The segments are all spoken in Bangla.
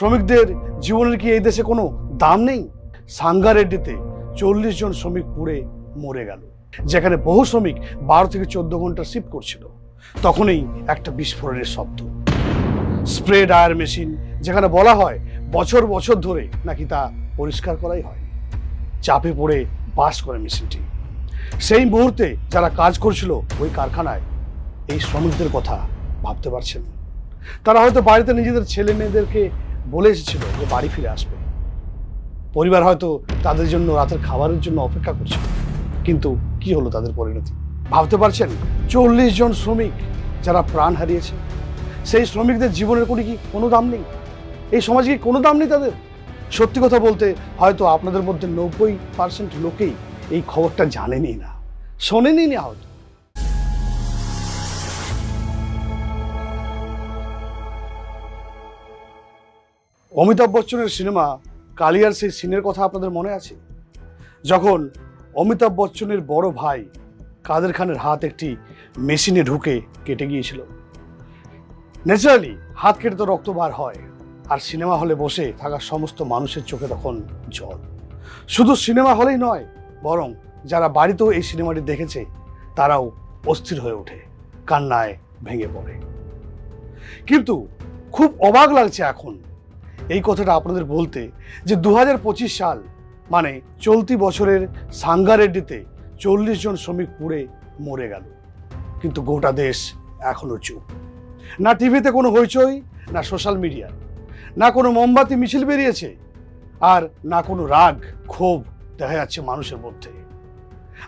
শ্রমিকদের জীবনের কি এই দেশে কোনো দাম নেই? সাঙ্গারেড্ডিতে চল্লিশ জন শ্রমিক পুড়ে মরে গেল, যেখানে বহু শ্রমিক বারো থেকে চোদ্দ ঘণ্টা শিফট করছিল। তখনই একটা বিস্ফোরণের শব্দ। স্প্রে ডায়ার মেশিন যেখানে বলা হয় বছর বছর ধরে নাকি তা পরিষ্কার করাই হয়। চাপে পড়ে বাস করে মেশিনটি। সেই মুহূর্তে যারা কাজ করছিল ওই কারখানায় এই শ্রমিকদের কথা ভাবতে পারছেন তারা হয়তো বাড়িতে নিজেদের ছেলে মেয়েদেরকে বলে এসেছিল যে বাড়ি ফিরে আসবে। পরিবার হয়তো তাদের জন্য রাতের খাবারের জন্য অপেক্ষা করছিল। কিন্তু কি হলো তাদের পরিণতি? ভাবতে পারছেন? চল্লিশ জন শ্রমিক যারা প্রাণ হারিয়েছে। সেই শ্রমিকদের জীবনের কোনো কি কোনো দাম নেই? এই সমাজে কি কোনো দাম নেই তাদের? সত্যি কথা বলতে হয়তো আপনাদের মধ্যে নব্বই পার্সেন্ট লোকেই এই খবরটা জানেনই না, শোনেনই না হয়তো। অমিতাভ বচ্চনের সিনেমা কালিয়ার সেই সিনের কথা আপনাদের মনে আছে? যখন অমিতাভ বচ্চনের বড় ভাই কাদের খানের হাত একটি মেশিনে ঢুকে কেটে গিয়েছিল। ন্যাচারালি হাত কেটে তো রক্ত বার হয়, আর সিনেমা হলে বসে থাকা সমস্ত মানুষের চোখে তখন জল। শুধু সিনেমা হলেই নয়, বরং যারা বাড়িতেও এই সিনেমাটি দেখেছে, তারাও অস্থির হয়ে ওঠে, কান্নায় ভেঙে পড়ে। কিন্তু খুব অবাক লাগছে এখন এই কথাটা আপনাদের বলতে যে দু হাজার পঁচিশ সাল মানে চলতি বছরের সাঙ্গারেড্ডিতে চল্লিশ জন শ্রমিক পুড়ে মরে গেল। কিন্তু গোটা দেশ এখনও চুপ। না টিভিতে কোনো হইচই, না সোশ্যাল মিডিয়া, না কোনো মোমবাতি মিছিল বেরিয়েছে, আর না কোনো রাগ, ক্ষোভ দেখা যাচ্ছে মানুষের মধ্যে।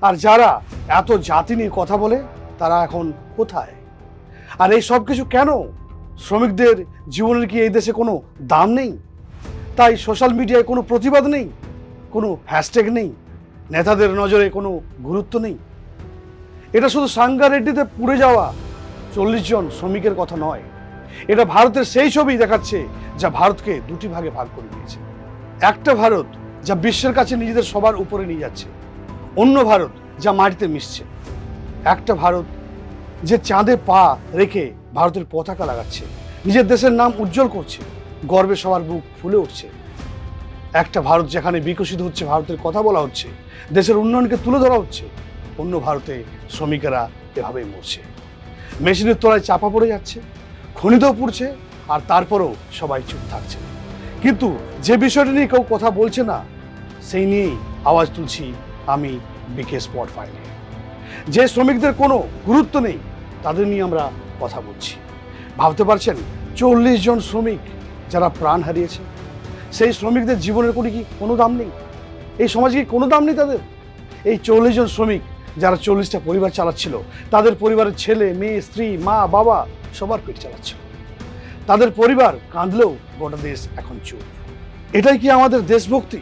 আর যারা এত জাতি নিয়ে কথা বলে, তারা এখন কোথায়? আর এই সব কিছু কেন শ্রমিকদের জীবনের কি এই দেশে কোনো দাম নেই? তাই সোশ্যাল মিডিয়ায় কোনো প্রতিবাদ নেই? কোনো হ্যাশট্যাগ নেই? নেতাদের নজরে কোনো গুরুত্ব নেই? এটা শুধু সাঙ্গারেড্ডিতে পুড়ে যাওয়া চল্লিশ জন শ্রমিকের কথা নয়। এটা ভারতের সেই ছবি দেখাচ্ছে যা ভারতকে দুটি ভাগে ভাগ করে দিয়েছে। একটা ভারত যা বিশ্বের কাছে নিজেদের সবার উপরে নিয়ে যাচ্ছে, অন্য ভারত যা মাটিতে মিশছে। একটা ভারত যে চাঁদে পা রেখে ভারতের পতাকা লাগাচ্ছে, নিজের দেশের নাম উজ্জ্বল করছে, গর্বে সবার বুক ফুলে উঠছে। একটা ভারত যেখানে বিকশিত হচ্ছে, ভারতের কথা বলা হচ্ছে, দেশের উন্নয়নকে তুলে ধরা হচ্ছে, অন্য ভারতে শ্রমিকেরা এভাবেই মরছে। মেশিনের তলায় চাপা পড়ে যাচ্ছে, খনিতেও পুড়ছে, আর তারপরেও সবাই চুপ থাকছে। কিন্তু যে বিষয়টা নিয়ে কেউ কথা বলছে না, সেই নিয়েই আওয়াজ তুলছি আমি বিকে স্পট ফাইলে। যে শ্রমিকদের কোনো গুরুত্ব নেই, তাদের নিয়ে আমরা কথা বলছি। ভাবতে পারছেন, চল্লিশ জন শ্রমিক যারা প্রাণ হারিয়েছে, সেই শ্রমিকদের জীবনের কোনো কি কোনো দাম নেই? এই সমাজে কি কোনো দাম নেই তাদের? এই চল্লিশ জন শ্রমিক যারা চল্লিশটা পরিবার চালাচ্ছিল, তাদের পরিবারের ছেলে, মেয়ে, স্ত্রী, মা, বাবা সবার পেট চালাচ্ছিল। তাদের পরিবার কাঁদলেও গোটা দেশ এখন চুপ। এটাই কি আমাদের দেশভক্তি,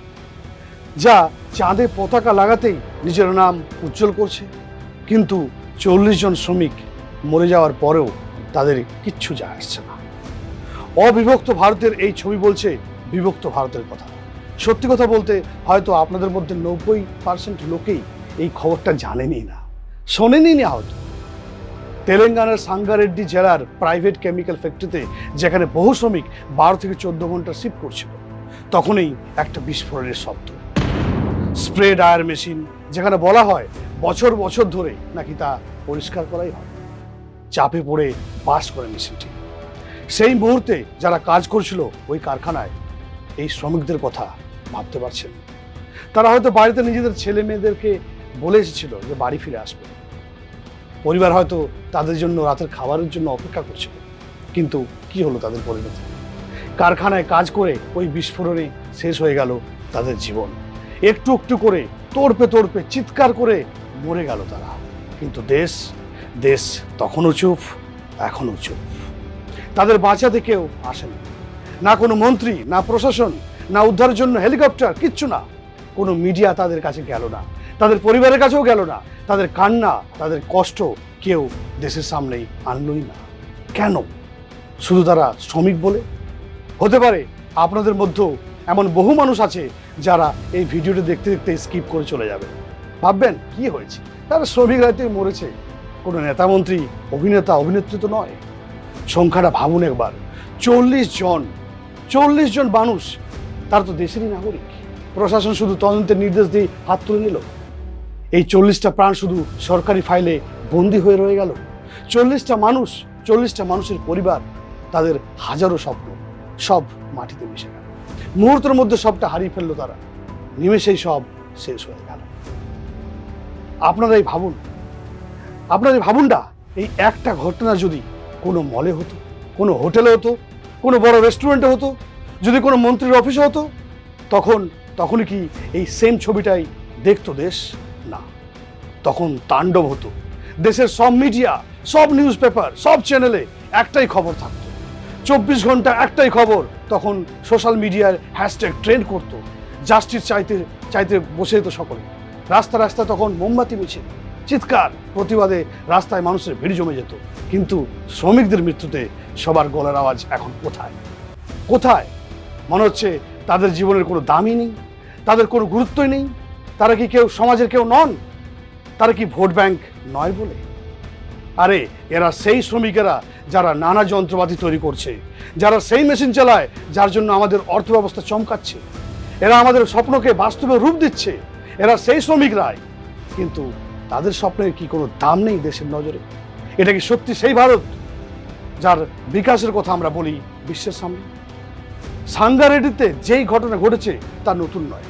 যা চাঁদে পতাকা লাগাতেই নিজের নাম উজ্জ্বল করছে? কিন্তু চল্লিশ জন শ্রমিক মরে যাওয়ার পরেও তাদের কিচ্ছু যায় আসছে না। অবিভক্ত ভারতের এই ছবি বলছে বিভক্ত ভারতের কথা। সত্যি কথা বলতে হয়তো আপনাদের মধ্যে নব্বই পার্সেন্ট লোকেই এই খবরটা জানেনই না। শোনেনই না হয়তো। তেলেঙ্গানার সাঙ্গারেড্ডি জেলার প্রাইভেট কেমিক্যাল ফ্যাক্টরিতে যেখানে বহু শ্রমিক বারো থেকে চোদ্দ ঘণ্টা শিফট করছিল, তখনই একটা বিস্ফোরণের শব্দ। স্প্রে ডায়ার মেশিন যেখানে বলা হয় বছর বছর ধরে নাকি তা পরিষ্কার করাই হয়। চাপে পড়ে বাস করে মেশিনটি। সেই মুহূর্তে যারা কাজ করছিল ওই কারখানায় এই শ্রমিকদের কথা ভাবতে পারছেন তারা হয়তো বাড়িতে নিজেদের ছেলে মেয়েদেরকে বলে এসেছিল যে বাড়ি ফিরে আসবে। পরিবার হয়তো তাদের জন্য রাতের খাবারের জন্য অপেক্ষা করছিল। কিন্তু কি হলো তাদের পরিণতি? কারখানায় কাজ করে ওই বিস্ফোরণে শেষ হয়ে গেল তাদের জীবন। একটু একটু করে তোড়পে তোড়পে চিৎকার করে মরে গেল তারা। কিন্তু দেশ দেশ তখনও চুপ, এখনও চুপ। তাদের বাঁচাতে কেউ আসেনি। না কোনো মন্ত্রী, না প্রশাসন, না উদ্ধারের জন্য হেলিকপ্টার, কিচ্ছু না। কোনো মিডিয়া তাদের কাছে গেল না। তাদের পরিবারের কাছেও গেল না। তাদের কান্না, তাদের কষ্ট কেউ দেশের সামনেই আনলই না। কেন? শুধু তারা শ্রমিক বলে? হতে পারে আপনাদের মধ্যেও এমন বহু মানুষ আছে যারা এই ভিডিওটি দেখতে দেখতে স্কিপ করে চলে যাবে। ভাববেন, কি হয়েছে? তারা শ্রমিক রাতে মরেছে। কোনো নেতামন্ত্রী, অভিনেতা, অভিনেত্রী তো নয়। সংখ্যাটা ভাবুন একবার। চল্লিশ জন চল্লিশ জন মানুষ, তার তো দেশেরই নাগরিক। প্রশাসন শুধু তদন্তের নির্দেশ দিয়ে হাত তুলে নিল। এই চল্লিশটা প্রাণ শুধু সরকারি ফাইলে বন্দি হয়ে রয়ে গেল। চল্লিশটা মানুষ, চল্লিশটা মানুষের পরিবার, তাদের হাজারো স্বপ্ন সব মাটিতে মিশে গেল। মুহূর্তের মধ্যে সবটা হারিয়ে ফেলল তারা। নিমেষেই সব শেষ হয়ে গেল। আপনারাই ভাবুন। আপনারাই ভাবুনটা এই একটা ঘটনা যদি কোনো মলে হতো, কোনো হোটেলে হতো, কোনো বড় রেস্টুরেন্টে হতো, যদি কোনো মন্ত্রীর অফিসে হতো, তখন, তখনই কি এই সেম ছবিটাই দেখতো দেশ? না। তখন তাণ্ডব হতো। দেশের সব মিডিয়া সব নিউজ পেপার সব চ্যানেলে একটাই খবর থাকতো। চব্বিশ ঘণ্টা একটাই খবর তখন সোশ্যাল মিডিয়ার হ্যাশট্যাগ ট্রেন্ড করতো। জাস্টিস চাইতে চাইতে বসে যেত সকলে। রাস্তা রাস্তা তখন মোমবাতি মিছিল চিৎকার, প্রতিবাদে রাস্তায় মানুষের ভিড় জমে যেত। কিন্তু শ্রমিকদের মৃত্যুতে সবার গলার আওয়াজ এখন কোথায়? কোথায়? মনে হচ্ছে তাদের জীবনের কোনো দামই নেই, তাদের কোনো গুরুত্বই নেই। তারা কি কেউ সমাজের কেউ নন? তারা কি ভোট ব্যাংক নয় বলে? আরে, এরা সেই শ্রমিকেরা যারা নানা যন্ত্রপাতি তৈরি করছে, যারা সেই মেশিন চালায়, যার জন্য আমাদের অর্থব্যবস্থা চমকাচ্ছে। এরা আমাদের স্বপ্নকে বাস্তবে রূপ দিচ্ছে। এরা সেই শ্রমিকরাই। কিন্তু তাদের স্বপ্নের কি কোনো দাম নেই দেশের নজরে? এটা কি সত্যি সেই ভারত যার বিকাশের কথা আমরা বলি বিশ্বের সামনে? সাঙ্গারেডিতে যেই ঘটনা ঘটেছে তা নতুন নয়।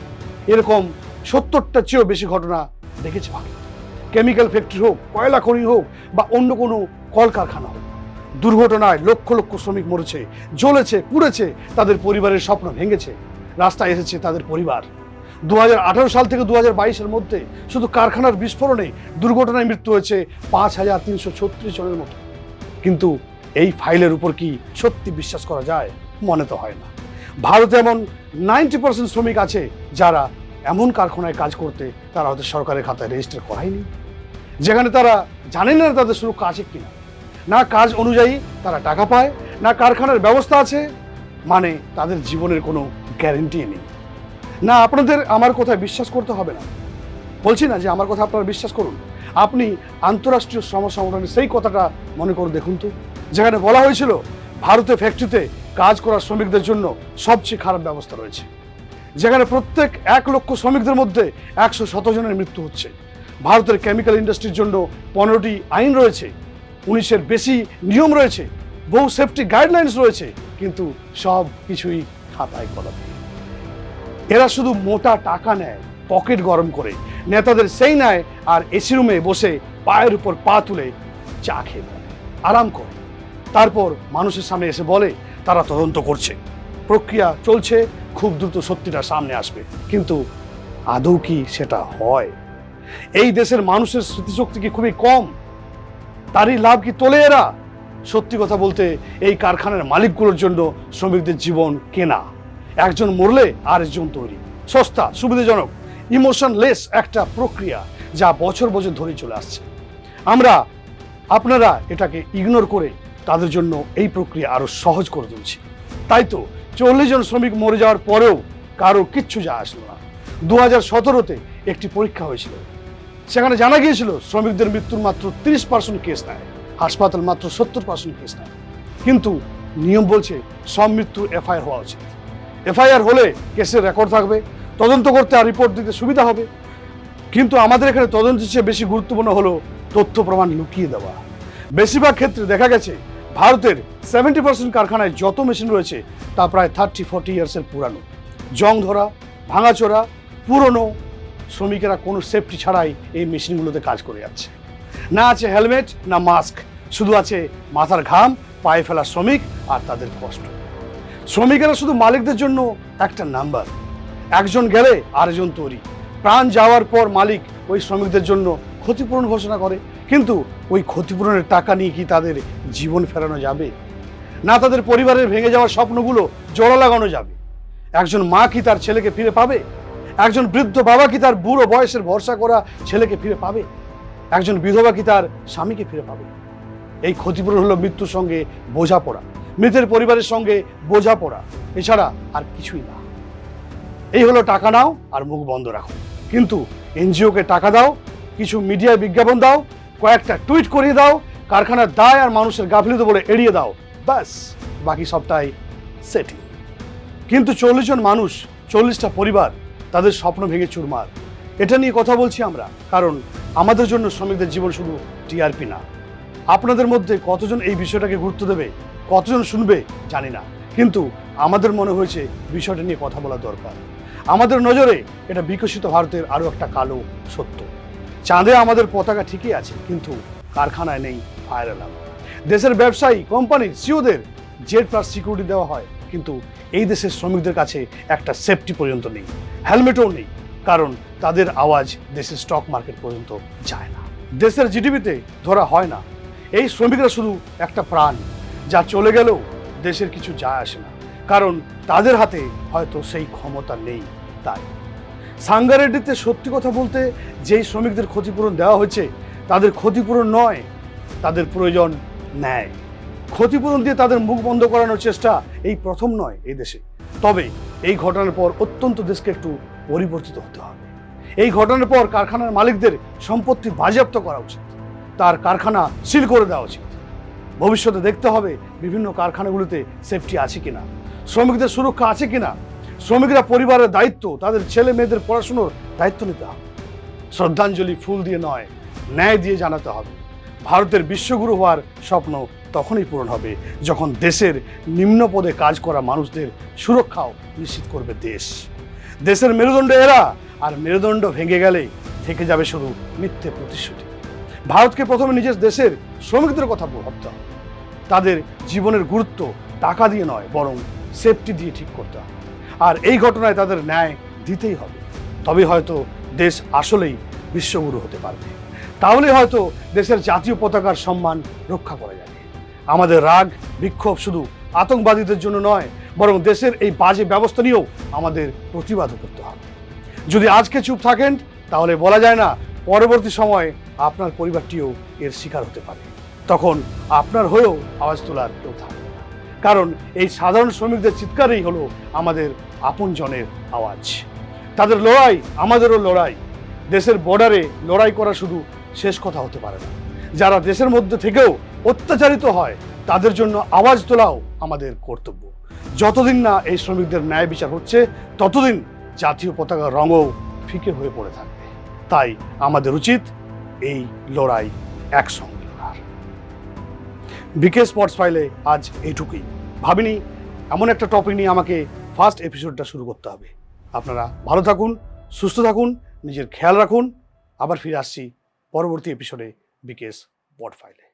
এরকম সত্তরটার চেয়েও বেশি ঘটনা দেখেছে ভারত। কেমিক্যাল ফ্যাক্টরি হোক, কয়লা খনি হোক, বা অন্য কোনো কলকারখানা হোক, দুর্ঘটনায় লক্ষ লক্ষ শ্রমিক মরেছে, জ্বলেছে, পুড়েছে, তাদের পরিবারের স্বপ্ন ভেঙেছে, রাস্তায় এসেছে তাদের পরিবার। দু হাজার আঠারো সাল থেকে দু বাইশের মধ্যে শুধু কারখানার বিস্ফোরণে দুর্ঘটনায় মৃত্যু হয়েছে পাঁচ হাজার তিনশো ছত্রিশ জনের মতো। কিন্তু এই ফাইলের উপর কি সত্যি বিশ্বাস করা যায়? মনে তো হয় না। ভারতে এমন নাইনটি পার্সেন্ট শ্রমিক আছে যারা এমন কারখানায় কাজ করতে তারা হয়তো সরকারের খাতায় রেজিস্টার করায়নি। যেখানে তারা জানে না তাদের সুরক্ষা আছে কিনা। না কাজ অনুযায়ী তারা টাকা পায়, না কারখানার ব্যবস্থা আছে মানে তাদের জীবনের কোনো গ্যারেন্টি নেই। না, আপনাদের আমার কথায় বিশ্বাস করতে হবে না। বলছি না যে আমার কথা আপনারা বিশ্বাস করুন। আপনি আন্তঃরাষ্ট্রীয় শ্রম সংগঠনের সেই কথাটা মনে করে দেখুন তো। যেখানে বলা হয়েছিল, ভারতে ফ্যাক্টরিতে কাজ করা শ্রমিকদের জন্য সবচেয়ে খারাপ ব্যবস্থা রয়েছে। যেখানে প্রত্যেক এক লক্ষ শ্রমিকদের মধ্যে একশো জনের মৃত্যু হচ্ছে। ভারতের কেমিক্যাল ইন্ডাস্ট্রির জন্য পনেরোটি আইন রয়েছে। উনিশের বেশি নিয়ম রয়েছে। বহু সেফটি গাইডলাইন্স রয়েছে। কিন্তু সব কিছুই খাতায় কলমে। এরা শুধু মোটা টাকা নেয়, পকেট গরম করে। নেতাদের সেই নেয় আর এসি রুমে বসে পায়ের উপর পা তুলে চা খেয়ে আরাম করে। তারপর মানুষের সামনে এসে বলে, তারা তদন্ত করছে। প্রক্রিয়া চলছে, খুব দ্রুত সত্যিটা সামনে আসবে। কিন্তু আদৌ কি সেটা হয়? এই দেশের মানুষের স্মৃতিশক্তি কি খুবই কম? তারই লাভ কি তোলে এরা? সত্যি কথা বলতে, এই কারখানার মালিকগুলোর জন্য শ্রমিকদের জীবন কেনা। একজন মরলে আরেকজন তৈরি। সস্তা, সুবিধাজনক ইমোশনলেস একটা প্রক্রিয়া যা বছর বছর ধরে চলে আসছে। আমরা, আপনারা এটাকে ইগনোর করে তাদের জন্য এই প্রক্রিয়া আরও সহজ করে তুলছি। তাই তো চল্লিশ জন শ্রমিক মরে যাওয়ার পরেও কারও কিচ্ছু যা আসলো না। দু হাজার সতেরোতে একটি পরীক্ষা হয়েছিল। সেখানে জানা গিয়েছিল, শ্রমিকদের মৃত্যুর মাত্র তিরিশ পার্সেন্ট কেস নেয়। হাসপাতাল মাত্র সত্তর পার্সেন্ট কেস নেয়। কিন্তু নিয়ম বলছে, সব মৃত্যু এফআইআর হওয়া উচিত। এফআইআর হলে কেসের রেকর্ড থাকবে, তদন্ত করতে আর রিপোর্ট দিতে সুবিধা হবে। কিন্তু আমাদের এখানে তদন্তের চেয়ে বেশি গুরুত্বপূর্ণ হলো তথ্য প্রমাণ লুকিয়ে দেওয়া। বেশিরভাগ ক্ষেত্রে দেখা গেছে, ভারতের সেভেন্টি পার্সেন্ট কারখানায় যত মেশিন রয়েছে, তা প্রায় থার্টি ফর্টি ইয়ার্সের পুরানো। জং ধরা ভাঙাচোরা পুরনো, শ্রমিকেরা কোনো সেফটি ছাড়াই এই মেশিনগুলোতে কাজ করে যাচ্ছে। না আছে হেলমেট, না মাস্ক, শুধু আছে মাথার ঘাম, পায়ে ফেলা শ্রমিক আর তাদের কষ্ট। শ্রমিকেরা শুধু মালিকদের জন্য একটা নাম্বার। একজন গেলে আরেকজন তৈরি। প্রাণ যাওয়ার পর মালিক ওই শ্রমিকদের জন্য ক্ষতিপূরণ ঘোষণা করে। কিন্তু ওই ক্ষতিপূরণের টাকা নিয়ে কি তাদের জীবন ফেরানো যাবে? না তাদের পরিবারের ভেঙে যাওয়ার স্বপ্নগুলো জোড়া লাগানো যাবে। একজন মা কি তার ছেলেকে ফিরে পাবে? একজন বৃদ্ধ বাবা কি তার বুড়ো বয়সের ভরসা করা ছেলেকে ফিরে পাবে? একজন বিধবা কি তার স্বামীকে ফিরে পাবে? এই ক্ষতিপূরণ হলো মৃত্যুর সঙ্গে বোঝাপড়া। মৃতের পরিবারের সঙ্গে বোঝাপড়া। এছাড়া আর কিছুই না। এই হলো টাকা নাও আর মুখ বন্ধ রাখো। কিন্তু এনজিওকে টাকা দাও, কিছু মিডিয়ায় বিজ্ঞাপন দাও, কয়েকটা টুইট করিয়ে দাও, কারখানার দায় আর মানুষের গাফিলতি বলে এড়িয়ে দাও। ব্যাস, বাকি সবটাই সেটিং। কিন্তু চল্লিশ জন মানুষ, চল্লিশটা পরিবার, তাদের স্বপ্ন ভেঙে চুরমার। এটা নিয়ে কথা বলছি আমরা, কারণ আমাদের জন্য শ্রমিকদের জীবন শুধু টিআরপি না। আপনাদের মধ্যে কতজন এই বিষয়টাকে গুরুত্ব দেবে? কতজন শুনবে জানি না। কিন্তু আমাদের মনে হয়েছে বিষয়টা নিয়ে কথা বলা দরকার। আমাদের নজরে এটা বিকশিত ভারতের আরও একটা কালো সত্য। চাঁদে আমাদের পতাকা ঠিকই আছে, কিন্তু কারখানায় নেই ফায়ার অ্যালার্ম দেশের ব্যবসায়ী কোম্পানি সিওদের জেড প্লাস সিকিউরিটি দেওয়া হয়, কিন্তু এই দেশের শ্রমিকদের কাছে একটা সেফটি পর্যন্ত নেই। হেলমেটও নেই, কারণ তাদের আওয়াজ দেশের স্টক মার্কেট পর্যন্ত যায় না। দেশের জিডিপিতে ধরা হয় না। এই শ্রমিকরা শুধু একটা প্রাণ। যা চলে গেলেও দেশের কিছু যায় আসে না। কারণ তাদের হাতে হয়তো সেই ক্ষমতা নেই তাই। সাঙ্গারেড্ডিতে সত্যি কথা বলতে যেই শ্রমিকদের ক্ষতিপূরণ দেওয়া হয়েছে, তাদের ক্ষতিপূরণ নয়, তাদের প্রয়োজন ন্যায়। ক্ষতিপূরণ দিয়ে তাদের মুখ বন্ধ করানোর চেষ্টা এই প্রথম নয় এই দেশে। তবে এই ঘটনার পর অত্যন্ত দেশকে একটু পরিবর্তিত হতে হবে। এই ঘটনার পর কারখানার মালিকদের সম্পত্তি বাজেয়াপ্ত করা উচিত। তার কারখানা সিল করে দেওয়া উচিত। ভবিষ্যতে দেখতে হবে বিভিন্ন কারখানাগুলিতে সেফটি আছে কিনা, শ্রমিকদের সুরক্ষা আছে কিনা, শ্রমিকরা পরিবারের দায়িত্ব, তাদের ছেলে মেয়েদের পড়াশুনোর দায়িত্ব নিতে হবে। শ্রদ্ধাঞ্জলি ফুল দিয়ে নয়, ন্যায় দিয়ে জানাতে হবে। ভারতের বিশ্বগুরু হওয়ার স্বপ্ন তখনই পূরণ হবে যখন দেশের নিম্ন পদে কাজ করা মানুষদের সুরক্ষাও নিশ্চিত করবে দেশ। দেশের মেরুদণ্ড এরা, আর মেরুদণ্ড ভেঙে গেলে থেকে যাবে শুধু মিথ্যে প্রতিশ্রুতি। ভারতকে প্রথমে নিজের দেশের শ্রমিকদের কথা ভাবতে হবে তাদের জীবনের গুরুত্ব টাকা দিয়ে নয়, বরং সেফটি দিয়ে ঠিক করতে হবে আর এই ঘটনায় তাদের ন্যায় দিতেই হবে। তবে হয়তো দেশ আসলেই বিশ্বগুরু হতে পারবে। তাহলে হয়তো দেশের জাতীয় পতাকার সম্মান রক্ষা করা যাবে। আমাদের রাগ, বিক্ষোভ শুধু আতঙ্কবাদীদের জন্য নয়, বরং দেশের এই বাজে ব্যবস্থা নিয়েও আমাদের প্রতিবাদ করতে হবে। যদি আজকে চুপ থাকেন, তাহলে বলা যায় না, পরবর্তী সময়ে আপনার পরিবারটিও এর শিকার হতে পারে। তখন আপনার হয়েও আওয়াজ তোলার কেউ থাকবে না। কারণ এই সাধারণ শ্রমিকদের চিৎকারই হলো আমাদের আপনজনের আওয়াজ। তাদের লড়াই আমাদেরও লড়াই। দেশের বর্ডারে লড়াই করা শুধু শেষ কথা হতে পারে না। যারা দেশের মধ্যে থেকেও অত্যাচারিত হয়, তাদের জন্য আওয়াজ তোলাও আমাদের কর্তব্য। যতদিন না এই শ্রমিকদের ন্যায় বিচার হচ্ছে, ততদিন জাতীয় পতাকার রঙও ফিকে হয়ে পড়ে থাকবে। তাই আমাদের উচিত এই লড়াই একসঙ্গে লড়ার। বিকে স্পোর্টস ফাইলে আজ এইটুকুই। ভাবিনি, এমন একটা টপিক নিয়ে আমাকে ফার্স্ট এপিসোডটা শুরু করতে হবে। আপনারা ভালো থাকুন, সুস্থ থাকুন, নিজের খেয়াল রাখুন। আবার ফিরে আসছি পরবর্তী এপিসোডে বিকেস বট ফাইলে